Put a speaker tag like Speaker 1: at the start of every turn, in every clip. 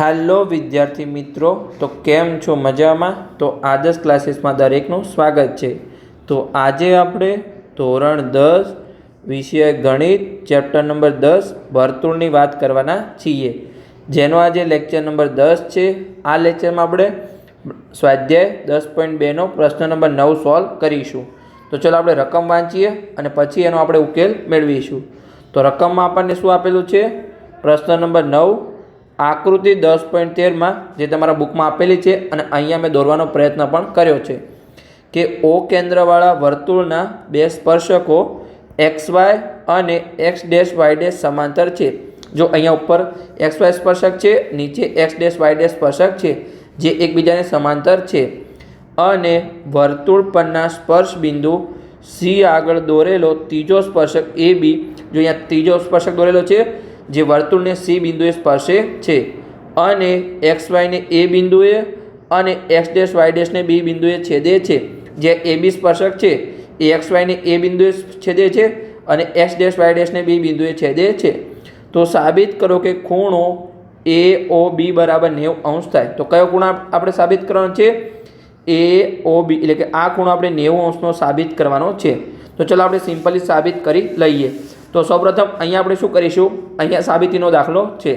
Speaker 1: Hello વિદ્યાર્થી મિત્રો. તો કેમ છો મજામાં? તો આદર્શ ક્લાસીસમાં દરેકનું સ્વાગત છે. તો આજે આપણે ધોરણ દસ, વિષય ગણિત, ચેપ્ટર નંબર દસ, વર્તુળની વાત કરવાના છીએ. જેનો આજે લેક્ચર નંબર દસ છે. આ લેક્ચરમાં આપણે સ્વાધ્યાય દસ પોઈન્ટ બેનો પ્રશ્ન નંબર નવ સોલ્વ કરીશું. તો ચલો આપણે રકમ વાંચીએ અને પછી એનો આપણે ઉકેલ મેળવીશું. તો રકમમાં આપણને શું આપેલું છે? પ્રશ્ન નંબર નવ આકૃતિ દસ પોઈન્ટ તેરમાં જે તમારા બુકમાં આપેલી છે અને અહીંયા મેં દોરવાનો પ્રયત્ન પણ કર્યો છે કે ઓ કેન્દ્રવાળા વર્તુળના બે સ્પર્શકો એક્સ વાય અને એક્સ ડેશ વાય ડેશ સમાંતર છે. જો અહીંયા ઉપર એક્સ વાય સ્પર્શક છે, નીચે એક્સ ડેશ વાય ડેશ સ્પર્શક છે, જે એકબીજાને સમાંતર છે. અને વર્તુળ પરના સ્પર્શ બિંદુ સી આગળ દોરેલો ત્રીજો સ્પર્શક એ બી જો અહીંયા ત્રીજો સ્પર્શક દોરેલો છે જે વર્તુળને સી બિંદુએ સ્પર્શે છે અને એક્સ વાયને એ બિંદુએ અને એક્સ ડેશ વાય ડેશને બી બિંદુએ છેદે છે. જે એ બી સ્પર્શક છે, એ એક્સ વાયને એ બિંદુએ છેદે છે અને એક્સ ડેશ વાય ડેશને બી બિંદુએ છેદે છે. તો સાબિત કરો કે ખૂણો એ ઓ બી બરાબર નેવું અંશ થાય. તો કયો ખૂણો આપણે સાબિત કરવાનો છે? એ ઓ બી એટલે કે આ ખૂણો આપણે નેવું અંશનો સાબિત કરવાનો છે. તો ચલો આપણે સિમ્પલી સાબિત કરી લઈએ. તો સૌપ્રથમ અહીંયા આપણે શું કરીશું? અહીંયા સાબિતીનો દાખલો છે.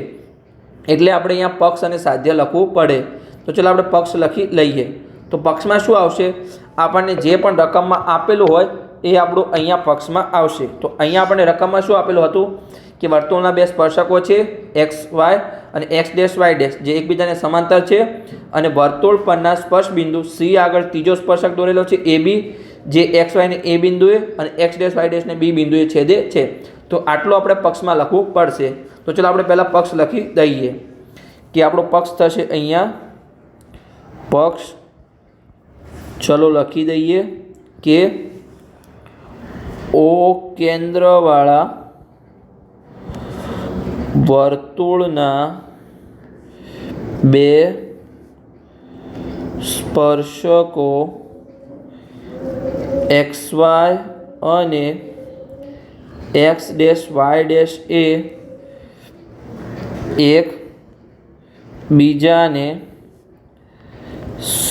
Speaker 1: એટલે આપણે અહીંયા પક્ષ અને સાધ્ય લખવું પડે. તો ચલો આપણે પક્ષ લખી લઈએ. તો પક્ષમાં શું આવશે? આપણને જે પણ રકમમાં આપેલું હોય એ આપણું અહીંયા પક્ષમાં આવશે. તો અહીંયા આપણને રકમમાં શું આપેલું હતું? કે વર્તુળના બે સ્પર્શકો છે, એક્સ, વાય અને એક્સ ડેશ, વાય ડેશ, જે એકબીજાને સમાંતર છે. અને વર્તુળ પરના સ્પર્શ બિંદુ સી આગળ ત્રીજો સ્પર્શક દોરેલો છે, એ બી જે એક્સ વાયને એ બિંદુએ અને એક્સ ડેશ વાય ડેશને બી બિંદુએ છેદે છે. તો આટલું આપણે પક્ષમાં લખવું પડશે. તો ચલો આપણે પહેલાં પક્ષ લખી દઈએ કે આપણો પક્ષ થશે અહીંયા. પક્ષ ચલો લખી દઈએ કે ઓ કેન્દ્રવાળા વર્તુળના બે સ્પર્શકો એક્સ વાય અને એક્સ ડેશ વાય ડેશ એ એક બીજાને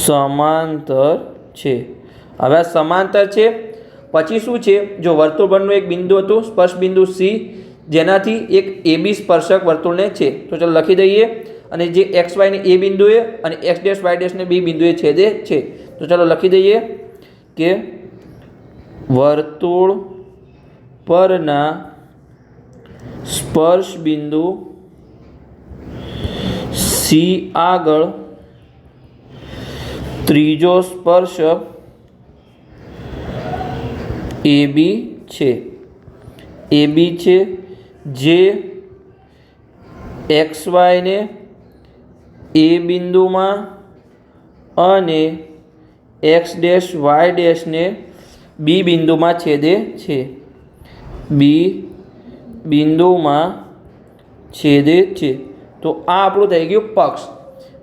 Speaker 1: સમાંતર છે. હવે આ સમાંતર છે, પછી શું છે? જો વર્તુળ એક બિંદુ હતું સ્પર્શ બિંદુ સી જેનાથી એક એ બી સ્પર્શક વર્તુળને છે. તો ચાલો લખી દઈએ. અને જે એક્સ વાયને એ બિંદુએ અને એક્સ ડેશ વાય ડેશને બી બિંદુએ છેદે છે. તો ચાલો લખી દઈએ કે વર્તુળ પરના સ્પર્શ બિંદુ સી આગળ ત્રીજો સ્પર્શક એ બી છે. એ બી છે જે એક્સ વાયને એ બિંદુમાં અને એક્સ ડેશ વાય ડેશને બી બિંદુમાં છેદે છે. બી બિંદુમાં છેદે છે. તો આ આપણું થઈ ગયું પક્ષ.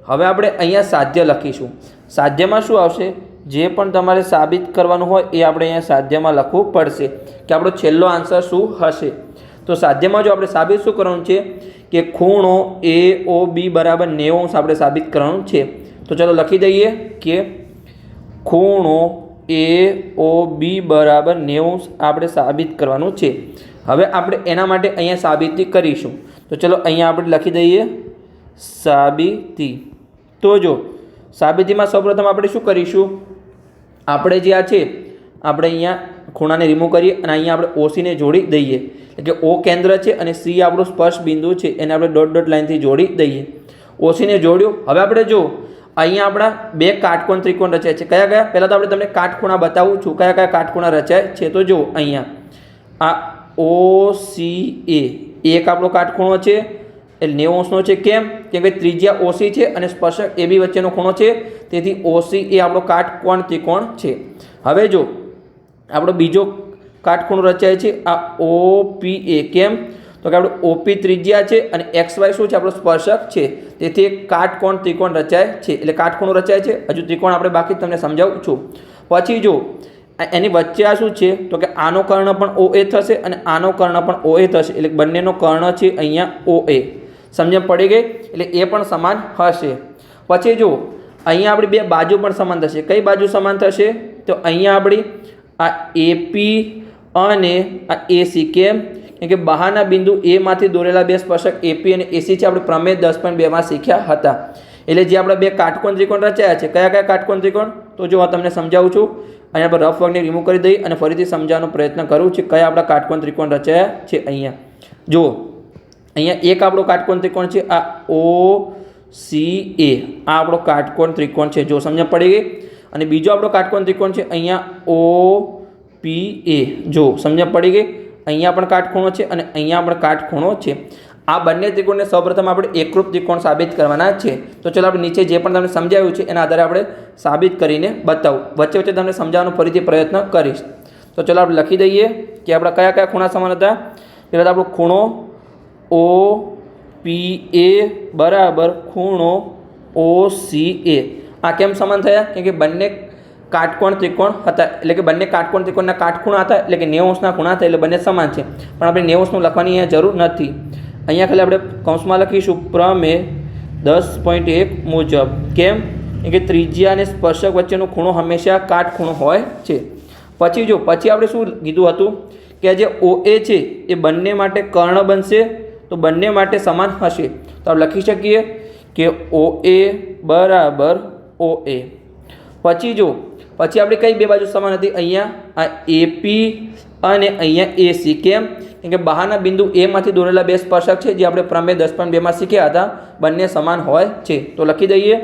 Speaker 1: હવે આપણે અહીંયા સાધ્ય લખીશું. સાધ્યમાં શું આવશે? જે પણ તમારે સાબિત કરવાનું હોય એ આપણે અહીંયા સાધ્યમાં લખવું પડશે કે આપણો છેલ્લો આન્સર શું હશે. તો સાધ્યમાં જો આપણે સાબિત શું કરવાનું છે? કે ખૂણો એ ઓ બી બરાબર નેવું આપણે સાબિત કરવાનું છે. તો ચાલો લખી દઈએ કે ખૂણો એ, ઓ, બી બરાબર નેવું આપણે સાબિત કરવાનું છે. હવે આપણે એના માટે અહીંયા સાબિતી કરીશું. તો ચલો અહીંયા આપણે લખી દઈએ. સાબિતી. તો જો, સાબિતીમાં સૌપ્રથમ આપણે શું કરીશું? આપણે જે આ છે, આપણે અહીંયા ખૂણાને રિમૂવ કરીએ અને અહીંયા આપણે ઓસીને જોડી દઈએ. એટલે કે ઓ કેન્દ્ર છે અને સી આપણું સ્પર્શ બિંદુ છે, એને આપણે ડોટ ડોટ લાઇનથી જોડી દઈએ. ઓસીને જોડ્યું. હવે આપણે જો અહીંયા આપણા બે કાટકોણ ત્રિકોણ રચાય છે. કયા કયા? પહેલાં તો આપણે તમને કાટખૂણા બતાવું છું. કયા કયા કાટખૂણા રચાય છે તો જો અહીંયા. આ ઓ સી એ એક આપણો કાટખૂણો છે. એટલે નેવું અંશનો છે કેમ? કેમ કે ત્રિજ્યા ઓસી છે અને સ્પર્શક એ બી વચ્ચેનો ખૂણો છે. તેથી ઓસી એ આપણો કાટકોણ ત્રિકોણ છે. હવે જો આપણો બીજો કાટખૂણો રચાય છે. આ ઓપી એ કેમ? તો કે આપણું ઓપી ત્રિજ્યા છે અને એક્સ વાય શું છે? આપણો સ્પર્શક છે. તેથી એક કાટકોણ ત્રિકોણ રચાય છે. એટલે કાટકોણ રચાય છે. હજુ ત્રિકોણ આપણે બાકી તમને સમજાવું છું. પછી જો એની વચ્ચે આ શું છે? તો કે આનો કર્ણ પણ ઓ એ થશે અને આનો કર્ણ પણ ઓ એ થશે. એટલે બંનેનો કર્ણ છે અહીંયા ઓ એ સમજણ પડી ગઈ? એટલે એ પણ સમાન હશે. પછી જો, અહીંયા આપણી બે બાજુ પણ સમાન થશે. કઈ બાજુ સમાન થશે? તો અહીંયા આપણી આ એપી અને આ એસી કેમ? કે બહારના બિંદુ એમાંથી દોરેલા બે સ્પર્શક એપી અને એસી છે, આપણે પ્રમેય દસ પોઈન્ટ બેમાં શીખ્યા હતા. એટલે જે આપણે બે કાટકોણ ત્રિકોણ રચાયા છે, કયા કયા કાટકોણ ત્રિકોણ? તો જો આ તમને સમજાવું છું, અહીંયા આપણે રફ વર્ગને રિમૂવ કરી દઈ અને ફરીથી સમજાવવાનો પ્રયત્ન કરું છું કયા આપણા કાટકોણ ત્રિકોણ રચાયા છે અહીંયા. જુઓ, અહીંયા એક આપણો કાટકોણ ત્રિકોણ છે, આ ઓ સી એ આ આપણો કાટકોણ ત્રિકોણ છે, જો સમજણ પડી ગઈ? અને બીજો આપણો કાટકોણ ત્રિકોણ છે, અહીંયા ઓ પી એ જો સમજણ પડી ગઈ? અહીંયા પણ કાટખૂણો છે અને અહીંયા પણ કાટખૂણો છે. આ બંને ત્રિકોણને સૌપ્રથમ આપણે એકરૂપ ત્રિકોણ સાબિત કરવાના છે. તો ચલો આપણે નીચે જે પણ તમને સમજાવ્યું છે એના આધારે આપણે સાબિત કરીને બતાવું. વચ્ચે વચ્ચે તમને સમજાવવાનો ફરીથી પ્રયત્ન કરીશ. તો ચલો આપણે લખી દઈએ કે આપણા કયા કયા ખૂણા સમાન હતા? પહેલાં તો આપણો ખૂણો ઓ, પી, એ બરાબર ખૂણો ઓ, સી, એ. આ કેમ સમાન થયા? કેમ કે બંને કાટકોણ ત્રિકોણ હતા. એટલે કે બંને કાટકોણ ત્રિકોણના કાટખૂણા હતા, એટલે કે નેવું અંશના ખૂણા હતા, એટલે બંને સમાન છે. પણ આપણે નેવું અંશનું લખવાની અહીંયા જરૂર નથી. અહીંયા ખાલી આપણે કૌંસમાં લખીશું, પ્રમે દસ પોઈન્ટ એક મુજબ. કેમ કે ત્રિજ્યા અને સ્પર્શક વચ્ચેનો ખૂણો હંમેશા કાટખૂણો હોય છે. પછી જો, પછી આપણે શું કીધું હતું? કે જે ઓ એ છે, એ બંને માટે કર્ણ બનશે, તો બંને માટે સમાન હશે. તો આપણે લખી શકીએ કે ઓ એ બરાબર ઓ એ. પછી જો પછી આપણે કઈ બે બાજુ સમાન હતી? અહીંયા આ એપી અને અહીંયા એસી કેમ? કેમ કે બહારના બિંદુ એમાંથી દોરેલા બે સ્પર્શક છે, જે આપણે પ્રમેય દસ પોઈન્ટ બેમાં શીખ્યા હતા. બંને સમાન હોય છે. તો લખી દઈએ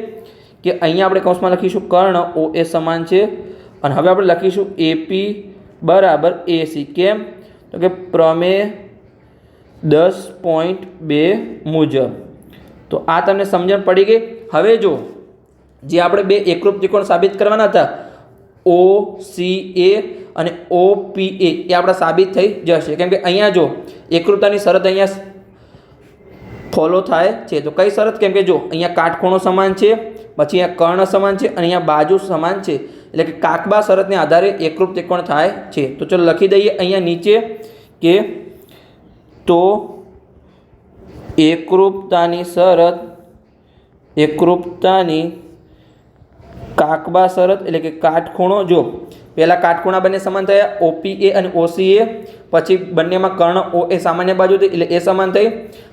Speaker 1: કે અહીંયા આપણે કૌંસમાં લખીશું કર્ણ ઓ એ સમાન છે. અને હવે આપણે લખીશું એપી બરાબર એસી કેમ? તો કે પ્રમેય દસ પોઈન્ટ બે મુજબ. તો આ તમને સમજણ પડી ગઈ? હવે જો, જે આપણે બે એકરૂપ ત્રિકોણ સાબિત કરવાના હતા ઓ સી એ અને ઓ પી એ એ આપણા સાબિત થઈ જશે. કેમ કે અહીંયા જો એકરૂપતાની શરત અહીંયા ફોલો થાય છે. તો કઈ શરત? કેમ કે જો અહીંયા કાટખૂણો સમાન છે, પછી અહીંયા કર્ણ સમાન છે અને અહીંયા બાજુ સમાન છે. એટલે કે કાકબા શરતને આધારે એકરૂપ ત્રિકોણ થાય છે. તો ચલો લખી દઈએ અહીંયા નીચે કે તો એકરૂપતાની શરત, એકરૂપતાની કાકબા શરત એટલે કે કાટખૂણો, જો પહેલાં કાટખૂણા બંને સમાન થયા ઓપી એ અને ઓસી એ પછી બંનેમાં કર્ણ ઓ એ સામાન્ય બાજુ હતી એટલે એ સમાન થઈ.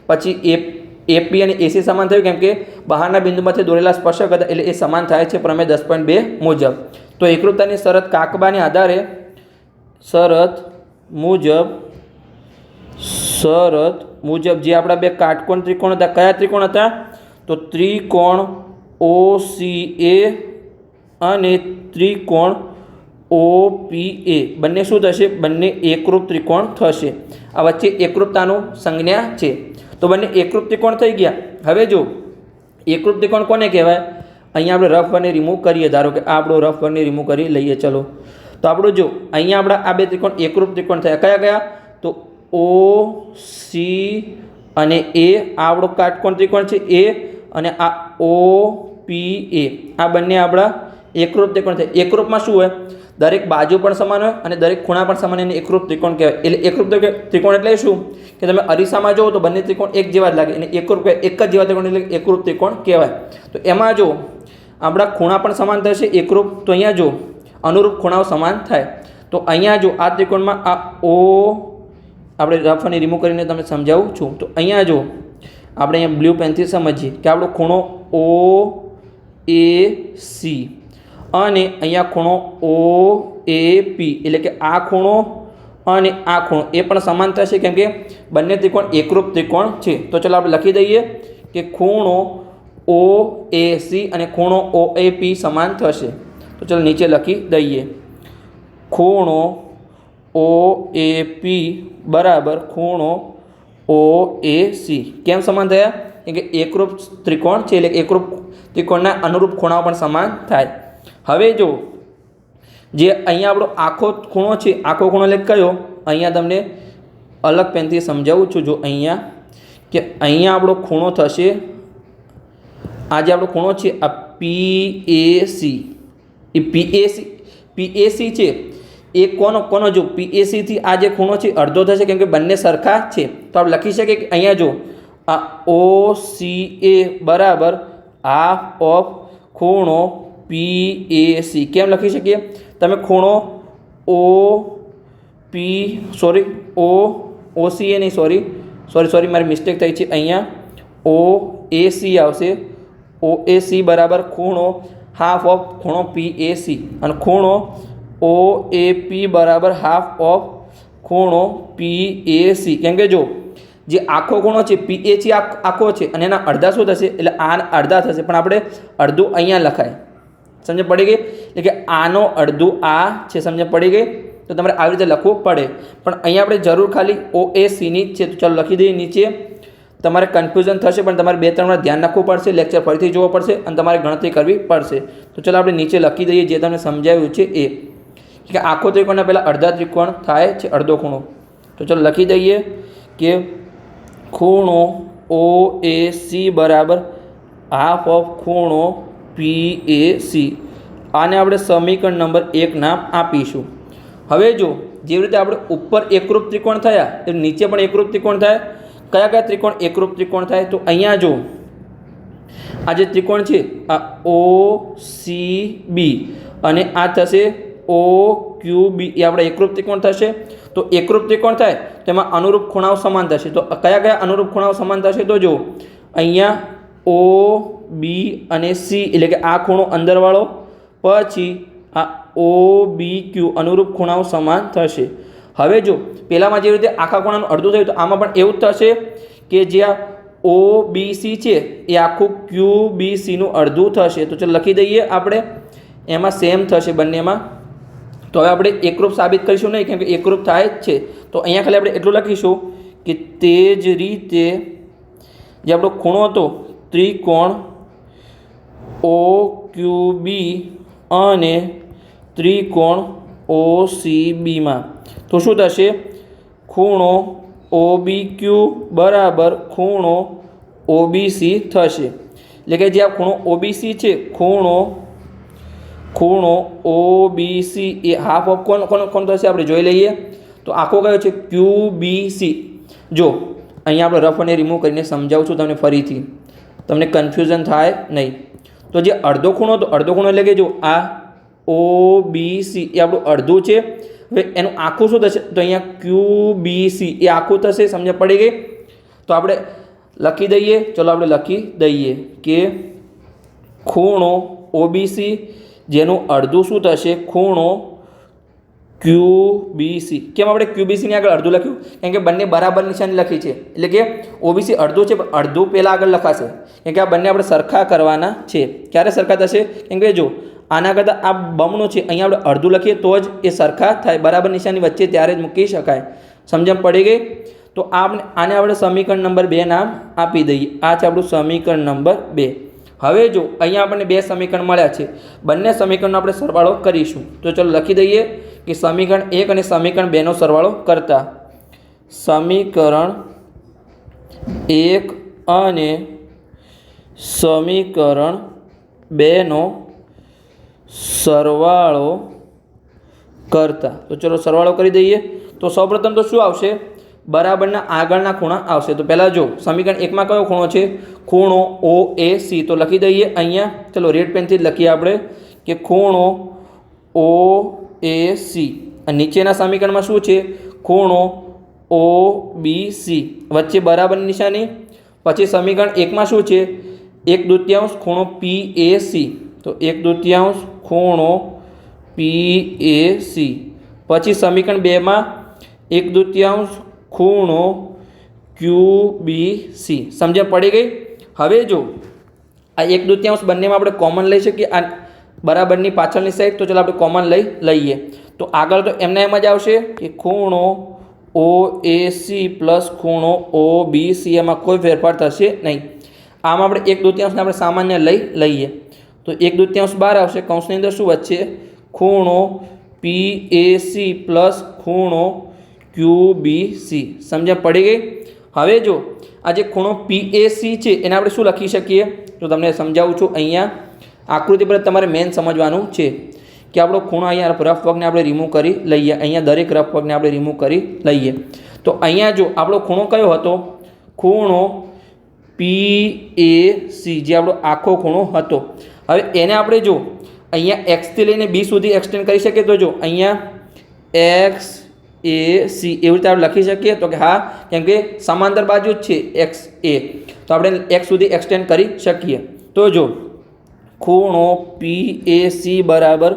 Speaker 1: પછી એ એપી અને એસી સમાન થયું કેમ કે બહારના બિંદુમાંથી દોરેલા સ્પર્શક હતા એટલે એ સમાન થાય છે પ્રમેય દસ પોઈન્ટ બે મુજબ. તો એકરૂપતાની શરત કાકબાને આધારે શરત મુજબ શરત મુજબ જે આપણા બે કાટકોણ ત્રિકોણ હતા, કયા ત્રિકોણ હતા? તો ત્રિકોણ ઓ સી એ અને ત્રિકોણ ઓ પી એ બંને શું થશે? બંને એકરૂપ ત્રિકોણ થશે. આ વચ્ચે એકરૂપતાનું સંજ્ઞા છે. તો બંને એકરૂપ ત્રિકોણ થઈ ગયા. હવે જો, એકરૂપ ત્રિકોણ કોને કહેવાય? અહીંયા આપણે રફ વનને રિમૂવ કરીએ. ધારો કે આ આપણો રફ વનને રિમૂવ કરી લઈએ. ચલો. તો આપણો જો, અહીંયા આપણા આ બે ત્રિકોણ એકરૂપ ત્રિકોણ થયા. કયા કયા? તો ઓ, સી અને એ. આપણો કાટકોણ ત્રિકોણ છે. એ અને આ ઓ, પી, એ. આ બંને આપણા એકરૂપ ત્રિકોણ થાય એકરૂપમાં શું હોય? દરેક બાજુ પણ સમાન હોય અને દરેક ખૂણા પણ સમાન એને એકરૂપ ત્રિકોણ કહેવાય. એટલે એકરૂપ ત્રિકોણ એટલે શું? કે તમે અરીસામાં જુઓ તો બંને ત્રિકોણ એક જેવા જ લાગે. અને એકરૂપ એક જ જેવા ત્રિકોણ એટલે એકરૂપ ત્રિકોણ કહેવાય. તો એમાં જો આપણા ખૂણા પણ સમાન થશે એકરૂપ તો અહીંયા જો અનુરૂપ ખૂણાઓ સમાન થાય. તો અહીંયા જો આ ત્રિકોણમાં આ ઓ, આપણે રફને રિમૂવ કરીને તમને સમજાવું છું. તો અહીંયા જો આપણે અહીંયા બ્લુ પેનથી સમજીએ કે આપણો ખૂણો ઓ, એ, સી. અને અહીંયા ખૂણો ઓ, એ, પી, એટલે કે આ ખૂણો અને આ ખૂણો, એ પણ સમાન થશે કેમ કે બંને ત્રિકોણ એકરૂપ ત્રિકોણ છે. તો ચાલો આપણે લખી દઈએ કે ખૂણો ઓ, એ, સી અને ખૂણો ઓ, એ, પી સમાન થશે. તો ચલો નીચે લખી દઈએ. ખૂણો ઓ, એ, પી બરાબર ખૂણો ઓ, એ, સી. કેમ સમાન થયા? કેમ કે એકરૂપ ત્રિકોણ છે, એટલે એકરૂપ ત્રિકોણના અનુરૂપ ખૂણાઓ પણ સમાન થાય. હવે જો જે અહીંયા આપણો આખો ખૂણો છે, આખો ખૂણો એટલે કયો? અહીંયા તમને અલગ પેનથી સમજાવું છું, જો અહીંયા કે અહીંયા આપણો ખૂણો થશે, આ જે આપણો ખૂણો છે, આ P A C A P A C P A C છે, એ કોનો કોનો જો? પી એ સીથી આ જે ખૂણો છે, અડધો થશે, કેમ કે બંને સરખા છે. તો આપણે લખી શકીએ કે અહીંયા જો, આ ઓ સી એ બરાબર હાફ ઓફ ખૂણો પી એ સી કેમ લખી શકીએ? તમે ખૂણો ઓ પી sorry O O C A નહીં સોરી સોરી સોરી મારી મિસ્ટેક થઈ છે અહીંયા. ઓ એ સી આવશે. ઓ એ સી બરાબર ખૂણો હાફ ઓફ ખૂણો પી એ સી અને ખૂણો ઓ એ પી બરાબર હાફ ઓફ ખૂણો પી એ સી કેમ કે જો, જે આખો ખૂણો છે પી એ સી આખો છે અને એના અડધા શું થશે? એટલે આ અડધા થશે. પણ આપણે અડધું અહીંયા લખાય. સમજ પડી ગઈ? એટલે કે આનો અડધું આ છે સમજ પડી ગઈ? તો તમારે આવી રીતે લખવું પડે. પણ અહીંયા આપણે જરૂર ખાલી ઓ એ સીની જ છે. તો ચાલો લખી દઈએ નીચે. તમારે કન્ફ્યુઝન થશે, પણ તમારે બે ત્રણ વાર ધ્યાન રાખવું પડશે લેક્ચર ફરીથી જોવો પડશે અને તમારે ગણતરી કરવી પડશે. તો ચાલો આપણે નીચે લખી દઈએ જે તમને સમજાવ્યું છે એ. કે આખો ત્રિકોણના પહેલાં અડધા ત્રિકોણ થાય છે, અડધો ખૂણો. તો ચાલો લખી દઈએ કે ખૂણો ઓ એ સી બરાબર હાફ ઓફ ખૂણો પી એ સી આને આપણે સમીકરણ નંબર એક નામ આપીશું. હવે જો જેવી રીતે આપણે ઉપર એકરૂપ ત્રિકોણ થયા એ નીચે પણ એકરૂપ ત્રિકોણ થાય. કયા કયા ત્રિકોણ એકરૂપ ત્રિકોણ થાય? તો અહીંયા જો આ જે ત્રિકોણ છે, આ ઓ સી બી અને આ થશે ઓ ક્યુ બી એ આપણે એકરૂપ ત્રિકોણ થશે. તો એકરૂપ ત્રિકોણ થાય તેમાં અનુરૂપ ખૂણાઓ સમાન થશે. તો કયા કયા અનુરૂપ ખૂણાઓ સમાન થશે? તો જો અહીંયા ઓ, બી અને સી એટલે કે આ ખૂણો અંદરવાળો. પછી આ ઓ, બી, ક્યુ અનુરૂપ ખૂણાઓ સમાન થશે. હવે જો પહેલાંમાં જેવી રીતે આખા ખૂણાનું અડધું થયું તો આમાં પણ એવું જ થશે કે જ્યાં ઓ, બી, સી છે એ આખું ક્યુ, બી, સીનું અડધું થશે. તો ચાલો લખી દઈએ આપણે. એમાં સેમ થશે બંનેમાં. તો હવે આપણે એકરૂપ સાબિત કરીશું નહીં, કેમ કે એકરૂપ થાય જ છે. તો અહીંયા ખાલી આપણે એટલું લખીશું કે તે જ રીતે જે આપણો ખૂણો હતો ત્રિકોણ ઓ ક્યુ બી અને ત્રિકોણ ઓ સી બીમાં તો શું થશે? ખૂણો ઓ બી ક્યુ બરાબર ખૂણો ઓબીસી થશે. એટલે કે જે આ ખૂણો ઓબીસી છે, ખૂણો ખૂણો ઓબીસી, એ હાફ ઓફ કોણ કોણ કોણ થશે આપણે જોઈ લઈએ. તો આખો કયો છે? ક્યુ બી સી જો, અહીંયા આપણે રફ અને રિમૂવ કરીને સમજાવું છું તમને ફરીથી. તમને કન્ફ્યુઝન થાય નહીં. તો જે અડધો ખૂણો તો અડધો ખૂણો એટલે કે જો આ ઓ બી સી એ આપણું અડધું છે, હવે એનું આખું શું થશે? તો અહીંયા ક્યુ બી સી એ આખું થશે સમજ પડી ગઈ? તો આપણે લખી દઈએ, ચલો આપણે લખી દઈએ કે ખૂણો ઓબીસી જેનું અડધું શું થશે? ખૂણો ક્યુબીસી કેમ આપણે ક્યુબીસીની આગળ અડધું લખ્યું? કેમ કે બંને બરાબર નિશાની લખી છે. એટલે કે ઓબીસી અડધું છે, પણ અડધું પહેલાં આગળ લખાશે. કેમ કે આ બંને આપણે સરખા કરવાના છે. ક્યારે સરખા થશે? કેમ કે જો, આના કરતાં આ બમણું છે, અહીંયા આપણે અડધું લખીએ, તો જ એ સરખા થાય. બરાબર નિશાની વચ્ચે ત્યારે જ મૂકી શકાય. સમજણ પડી ગઈ? તો આપણે આને આપણે સમીકરણ નંબર બે નામ આપી દઈએ. આ છે આપણું સમીકરણ નંબર બે. હવે જો, અહીંયા આપણને બે સમીકરણ મળ્યા છે. બંને સમીકરણનો આપણે સરવાળો કરીશું. તો ચલો લખી દઈએ. કે સમીકરણ એક અને સમીકરણ બેનો સરવાળો કરતા. સમીકરણ એક અને સમીકરણ બેનો સરવાળો કરતા. તો ચલો સરવાળો કરી દઈએ. તો સૌપ્રથમ તો શું આવશે? બરાબરના આગળના ખૂણા આવશે. તો પહેલાં જો, સમીકરણ એકમાં કયો ખૂણો છે? ખૂણો ઓ એ સી તો લખી દઈએ અહીંયા. ચલો રેડ પેનથી લખીએ આપણે કે ખૂણો ઓ એ, સી. નીચેના સમીકરણમાં શું છે? ખૂણો ઓ, બી, સી. વચ્ચે બરાબર નિશાની. પછી સમીકરણ એકમાં શું છે? એક દૃત્યાંશ ખૂણો પી એ સી તો એક દૃત્યાંશ ખૂણો પી એ સી પછી સમીકરણ બેમાં એક દૃત્યાંશ ખૂણો ક્યુ બી સી સમજણ પડી ગઈ? હવે જો આ એક દૃત્યાંશ બંનેમાં આપણે કોમન લઈ શકીએ. આ બરાબરની પાછળની સાઈડ તો ચાલો આપણે કોમન લઈ લઈએ. તો આગળ તો એમના એમ જ આવશે કે ખૂણો ઓ એ સી પ્લસ ખૂણો ઓ બી સી, એમાં કોઈ ફેરફાર થશે નહીં. આમાં આપણે એક દૂતિયાંશને આપણે સામાન્ય લઈ લઈએ. તો એક દૂતિયાંશ બહાર આવશે. કૌંસની અંદર શું વચ્ચે ખૂણો પી એ સી પ્લસ ખૂણો ક્યુ બી સી સમજણ પડી ગઈ? હવે જો, આ જે ખૂણો પી એ સી છે, એને આપણે શું લખી શકીએ? તો તમને સમજાવું છું અહીંયા આકૃતિ પર તમારે મેન સમજવાનું છે કે આપણો ખૂણો અહીંયા રફ વર્ગને આપણે રિમૂવ કરી લઈએ. અહીંયા દરેક રફ વર્ગને આપણે રિમૂવ કરી લઈએ. તો અહીંયા જો આપણો ખૂણો કયો હતો? ખૂણો પી એ સી જે આપણો આખો ખૂણો હતો. હવે એને આપણે જો અહીંયા એક્સથી લઈને બી સુધી એક્સટેન્ડ કરી શકીએ તો જો અહીંયા એક્સ એ સી એવી રીતે આપણે લખી શકીએ. તો કે હા, કેમ કે સમાંતર બાજુ જ છે એક્સ એ તો આપણે એક્સ સુધી એક્સટેન્ડ કરી શકીએ. તો જો ખૂણો પી એ સી બરાબર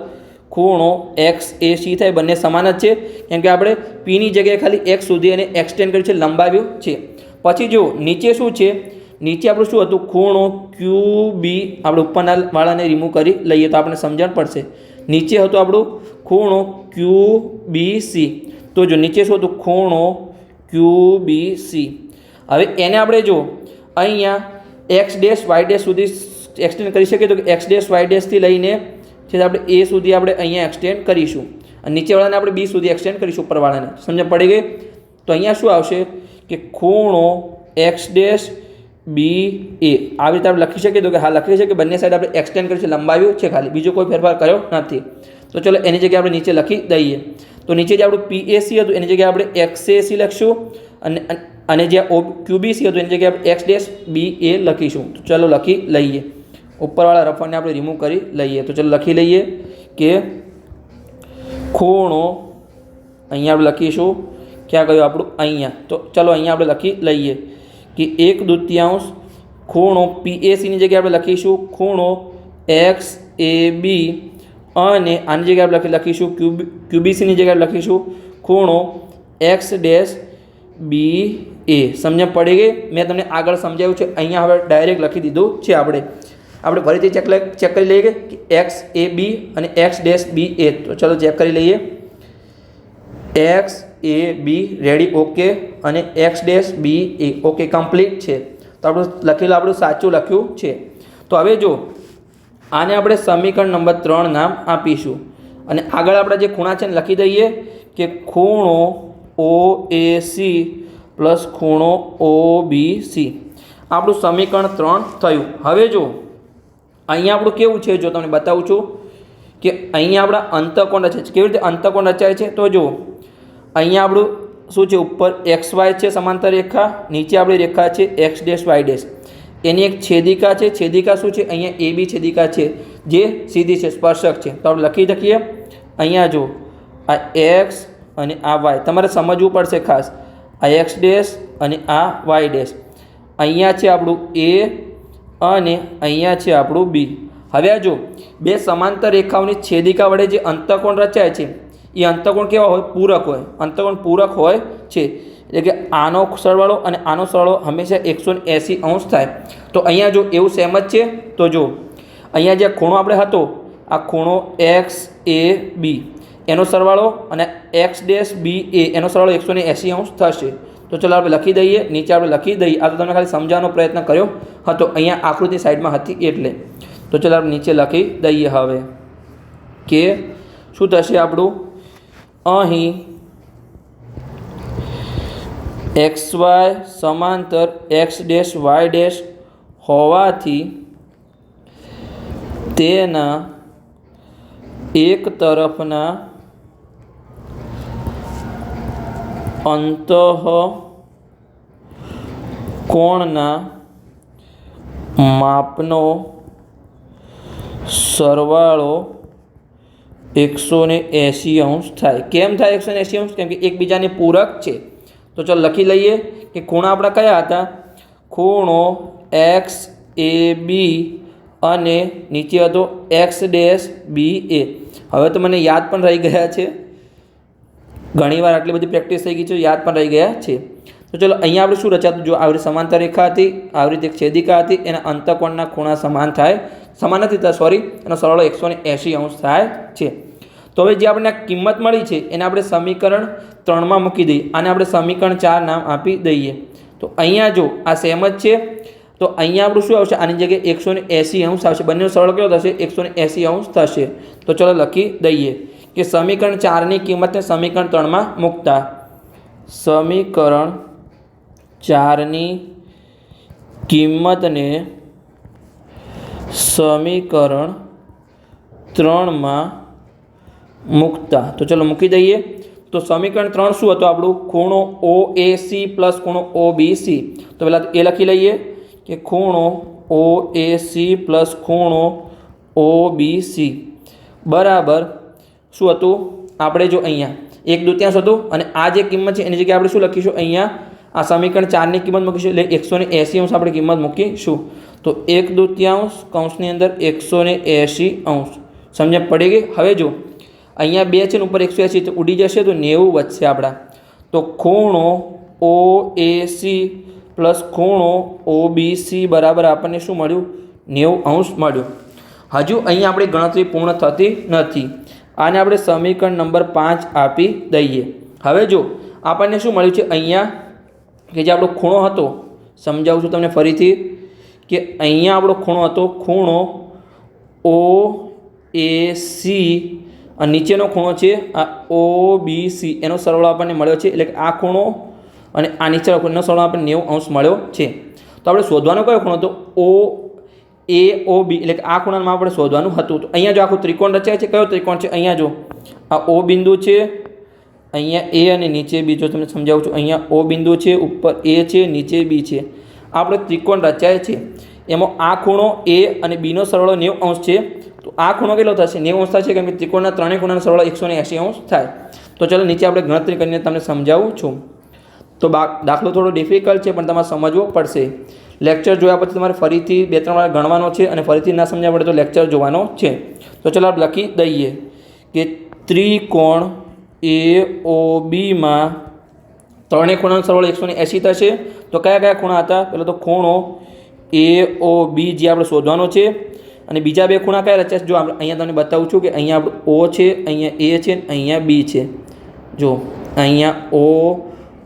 Speaker 1: ખૂણો એક્સ એ સી થાય, બંને સમાન જ છે. કેમ કે આપણે પીની જગ્યાએ ખાલી એક્સ સુધી એને એક્સટેન્ડ કર્યું છે, લંબાવ્યું છે. પછી જો નીચે શું છે? નીચે આપણું શું હતું? ખૂણો ક્યુ બી આપણે ઉપરના વાળાને રિમૂવ કરી લઈએ તો આપણે સમજણ પડશે. નીચે હતું આપણું ખૂણો ક્યુ બી સી તો જો નીચે શું હતું? ખૂણો ક્યુ બી સી હવે એને આપણે જો અહીંયા એક્સ ડેશ વાય ડેશ સુધી એક્સટેન્ડ કરી શકીએ તો એક્સ ડેશ વાય ડેશથી લઈને છે આપણે એ સુધી આપણે અહીંયા એક્સટેન્ડ કરીશું. અને નીચેવાળાને આપણે બી સુધી એક્સટેન્ડ કરીશું ઉપરવાળાને. સમજણ પડી ગઈ? તો અહીંયા શું આવશે? કે ખૂણો એક્સ ડેશ બી એ આવી રીતે આપણે લખી શકીએ તો કે હા, લખી શકીએ. બંને સાઈડ આપણે એક્સટેન્ડ કર્યું છે લંબાવ્યું છે ખાલી. બીજો કોઈ ફેરફાર કર્યો નથી. તો ચલો એની જગ્યાએ આપણે નીચે લખી દઈએ. તો નીચે જે આપણું પીએસી હતું, એની જગ્યાએ આપણે એક્સએસી લખીશું. અને અને જે ઓ ક્યુબીસી હતું, એની જગ્યાએ આપણે એક્સ ડેશ બી એ લખીશું. તો ચલો લખી લઈએ. ઉપરવાળા રફરને આપણે રિમૂવ કરી લઈએ. તો ચાલો લખી લઈએ કે ખૂણો અહીંયા આપણે લખીશું. ક્યાં ગયું આપણું? અહીંયા. તો ચલો અહીંયા આપણે લખી લઈએ કે એક દૃત્યાંશ ખૂણો પીએસીની જગ્યાએ આપણે લખીશું. ખૂણો એક્સ એ બી અને આની જગ્યાએ આપણે લખી લખીશું. ક્યુબ ક્યુબીસીની જગ્યાએ લખીશું. ખૂણો એક્સ ડેશ બી એ સમજણ પડી ગઈ? મેં તમને આગળ સમજાવ્યું છે. અહીંયા હવે ડાયરેક્ટ લખી દીધું છે આપણે. આપણે ફરીથી ચેક ચેક કરી લઈએ કે એક્સ એ બી અને એક્સ ડેશ બી એ. તો ચલો ચેક કરી લઈએ. X A B ready okay અને X dash B A okay complete છે. તો આપણું લખેલું આપણું સાચું લખ્યું છે. તો હવે જો, આને આપણે સમીકરણ નંબર ત્રણ નામ આપીશું. અને આગળ આપણે જે ખૂણા છે ને લખી દઈએ કે ખૂણો ઓ એ સી પ્લસ ખૂણો ઓ બી સી આપણું સમીકરણ ત્રણ થયું. હવે જો અહીંયા આપણું કેવું છે? જો તમને બતાવું છું કે અહીંયા આપણા અંતકોણ રચાય છે. કેવી રીતે અંતકોણ રચાય છે? તો જો અહીંયા આપણું શું છે? ઉપર એક્સ વાય છે સમાંતર રેખા, નીચે આપણી રેખા છે એક્સ ડેશ વાય ડેશ એની એક છેદિકા છે. છેદિકા શું છે? અહીંયા એ બી છેદિકા છે, જે સીધી છે, સ્પર્શક છે. તો આપણે લખી શકીએ. અહીંયા જુઓ. આ એક્સ અને આ વાય તમારે સમજવું પડશે ખાસ. આ એક્સ ડેશ અને આ વાય ડેશ અહીંયા છે આપણું એ અને અહીંયા છે આપણું બી. હવે આ જો, બે સમાંતર રેખાઓની છેદિકા વડે જે અંતકોણ રચાય છે, એ અંતકોણ કેવા હોય? પૂરક હોય. અંતકોણ પૂરક હોય છે. એટલે કે આનો સરવાળો અને આનો સરવાળો હંમેશા એકસો એંસી અંશ થાય. તો અહીંયા જો એવું સેમ જ છે, તો જો, અહીંયા જે ખૂણો આપણે હતો, આ ખૂણો એક્સ એ બી, એનો સરવાળો અને એક્સ ડેશ બી એ, એનો સરવાળો એકસો એંસી અંશ થશે. તો ચલો આપણે લખી દઈએ, નીચે આપણે લખી દઈએ. આ તો તમને ખાલી સમજાવવાનો પ્રયત્ન કર્યો હતો. અહીંયા આકૃતિ સાઈડમાં હતી એટલે. તો ચલો આપણે નીચે લખી દઈએ હવે કે શું થશે આપણું? અહીં એક્સ વાય સમાંતર એક્સ ડેશ વાય ડેશ હોવાથી તેના એક તરફના અંતઃ કોણના માપનો સરવાળો એકસો ને એંસી અંશ થાય. કેમ થાય એકસો એંસી અંશ? કેમ કે એકબીજાને પૂરક છે. તો ચાલ લખી લઈએ કે ખૂણા આપણા કયા હતા? ખૂણો એક્સ એ બી અને નીચે હતો એક્સ ડેશ બી એ હવે તો મને યાદ પણ રહી ગયા છે. ઘણીવાર આટલી બધી પ્રેક્ટિસ થઈ ગઈ છે, યાદ પણ રહી ગયા છે તો ચલો, અહીંયા આપણે શું રચાતું? જો આવી સમાંતર રેખા હતી આવી રીતે છેદિકા હતી, એના અંતકોણના ખૂણા સમાન થાય. સમાન નથી થતા સોરી એનો સરવાળો એકસો ને એંશી અંશ થાય છે. તો હવે જે આપણને કિંમત મળી છે, એને આપણે સમીકરણ ત્રણમાં મૂકી દઈએ. આને આપણે સમીકરણ ચાર નામ આપી દઈએ. તો અહીંયા જો, આ સેમ જ છે. તો અહીંયા આપણું શું આવશે? આની જગ્યાએ એકસો ને એંશી અંશ આવશે. બંનેનો સરળ કેવો થશે? એકસો ને એંશી અંશ થશે. તો ચલો, લખી દઈએ. કે સમીકરણ ચારની કિંમતને સમીકરણ ત્રણમાં મૂકતા. સમીકરણ ચારની કિંમતને સમીકરણ ત્રણમાં મૂકતા. તો ચલો મૂકી દઈએ. તો સમીકરણ ત્રણ શું હતું આપણું? ખૂણો ઓ એ સી પ્લસ ખૂણો ઓ બી સી તો પહેલાં એ લખી લઈએ કે ખૂણો ઓ એ સી પ્લસ ખૂણો ઓ બી સી બરાબર. શું હતું? આપણે જો અહીંયા, એક દુત્યાંશ હતું અને આ જે કિંમત છે, એની જગ્યાએ આપણે શું લખીશું? અહીંયા, આ સમીકરણ ચારની કિંમત મૂકીશું, એટલે એકસો ને એંસી અંશ આપણે કિંમત મૂકીશું. તો એક દુત્યાંશ કૌંસની અંદર એકસો ને એંસી અંશ. સમજણ પડી ગઈ? હવે જો અહીંયા બે છે ને ઉપર એકસો એંસી, તો ઉડી જશે તો નેવું વધશે આપણા. તો ખૂણો ઓ એ સી પ્લસ ખૂણો ઓ બી સી બરાબર આપણને શું મળ્યું? નેવું અંશ મળ્યું. હજુ અહીંયા આપણી ગણતરી પૂર્ણ થતી નથી. આને આપણે સમીકરણ નંબર પાંચ આપી દઈએ. હવે જો આપણને શું મળ્યું છે અહીંયા? કે જે આપણો ખૂણો હતો, સમજાવું છું તમને ફરીથી, કે અહીંયા આપણો ખૂણો હતો, ખૂણો ઓ એ સી અને નીચેનો ખૂણો છે, આ ઓ બી સી, એનો સરવાળો આપણને મળ્યો છે, એટલે કે આ ખૂણો અને આ નીચેનો ખૂણોનો સરવાળો આપણને નેવું અંશ મળ્યો છે. તો આપણે શોધવાનો કયો ખૂણો હતો? ઓ એ ઓ બી એટલે કે આ ખૂણામાં આપણે શોધવાનું હતું. તો અહીંયા જો આખું ત્રિકોણ રચાય છે, કયો ત્રિકોણ છે? અહીંયા જો. આ ઓ બિંદુ છે, અહીંયા એ અને નીચે બી જો તમને સમજાવું છું, અહીંયા ઓ બિંદુ છે, ઉપર એ છે, નીચે બી છે. આપણે ત્રિકોણ રચાય છે. એમાં આ ખૂણો એ અને બીનો સરવાળો નેવું અંશ છે. તો આ ખૂણો કેટલો થશે? નેવું અંશ થશે, કેમ કે ત્રિકોણના ત્રણેય ખૂણાનો સરવાળો એકસો ને એંશી અંશ થાય. તો ચલો નીચે આપણે ગણતરી કરીને તમને સમજાવું છું. તો દાખલો થોડો ડિફિકલ્ટ છે, પણ તમારે સમજવો પડશે. લેક્ચર જોયા પછી તમારે ફરીથી બે, ત્રણ વાર ગણવાનો છે અને ફરીથી ના સમજ્યા પડે તો લેક્ચર જોવાનો છે. તો ચાલો આપણે લખી દઈએ કે ત્રિકોણ એ ઓ બીમાં ત્રણેય ખૂણાનો સરવાળો એકસો ને એંસી થશે. તો કયા કયા ખૂણા હતા? પહેલાં તો ખૂણો એ ઓ બી જે આપણે શોધવાનો છે અને બીજા બે ખૂણા કયા રચ્યા છે? જો આપણે અહીંયા તમને બતાવું છું કે અહીંયા આપણું ઓ છે, અહીંયા એ છે ને અહીંયા બી છે. જો અહીંયા ઓ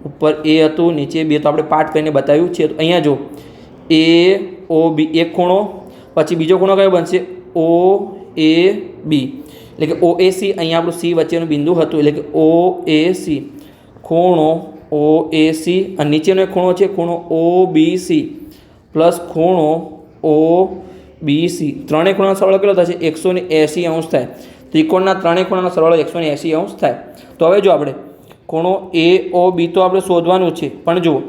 Speaker 1: ઉપર એ હતું, નીચે બે, તો આપણે પાઠ કરીને બતાવ્યું છે. તો અહીંયા જો એ, ઓ, બી, એક ખૂણો. પછી બીજો ખૂણો કયો બનશે? ઓ, એ, બી. એટલે કે ઓ, એ, સી અહીંયા આપણું સી વચ્ચેનું બિંદુ હતું. એટલે કે ઓ, એ, સી. ખૂણો, ઓ, એ, સી. અને નીચેનો એક ખૂણો છે, ખૂણો ઓ, બી, સી. પ્લસ ખૂણો ઓ, બી, સી. ત્રણેય ખૂણાનો સરવાળો કેટલો થશે? એકસો ને એંસી અંશ થાય. ત્રિકોણના ત્રણેય ખૂણાનો સરવાળો એકસો ને એંસી અંશ થાય. તો હવે જો આપણે, ખૂણો એ, ઓ, બી તો આપણે શોધવાનું છે. પણ જુઓ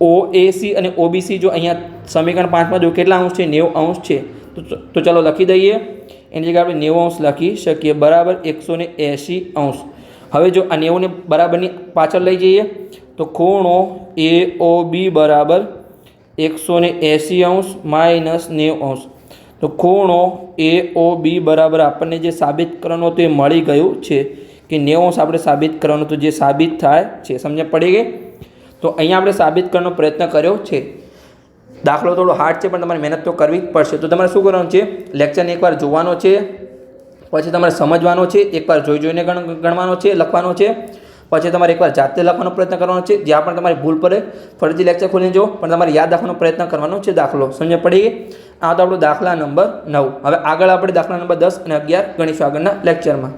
Speaker 1: ઓ એ અને ઓબીસી જો અહીંયા સમીકરણ પાંચમાં જો કેટલા અંશ છે? નેવું અંશ છે. તો ચાલો લખી દઈએ. એની જગ્યાએ આપણે નેવું અંશ લખી શકીએ. બરાબર એકસો ને એંશી અંશ. હવે જો આ નેવુંને બરાબરની પાછળ લઈ જઈએ, તો ખૂણો એ ઓ બી બરાબર એકસો ને એંશી અંશ માઇનસ નેવું અંશ. તો ખૂણો એ ઓ બી બરાબર આપણને જે સાબિત કરવાનું હતું એ મળી ગયું છે. કે નેવું અંશ આપણે સાબિત કરવાનું હતું જે સાબિત થાય છે. સમજ પડી ગઈ? તો અહીંયા આપણે સાબિત કરવાનો પ્રયત્ન કર્યો છે. દાખલો થોડો હાર્ડ છે, પણ તમારે મહેનત તો કરવી પડશે. તો તમારે શું કરવાનું છે? લેક્ચરને એકવાર જોવાનો છે, પછી તમારે સમજવાનો છે, એકવાર જોઈ જોઈને ગણ, ગણવાનો છે, લખવાનો છે, પછી તમારે એકવાર જાતે લખવાનો પ્રયત્ન કરવાનો છે. જ્યાં પણ તમારી ભૂલ પડે, ફરીથી લેક્ચર ખોલીને જો, પણ તમારે યાદ રાખવાનો પ્રયત્ન કરવાનો છે દાખલો. સમજ પડી આ તો આપણો દાખલા નંબર નવ. હવે આગળ આપણે દાખલા નંબર દસ અને અગિયાર ગણીશું આગળના લેક્ચરમાં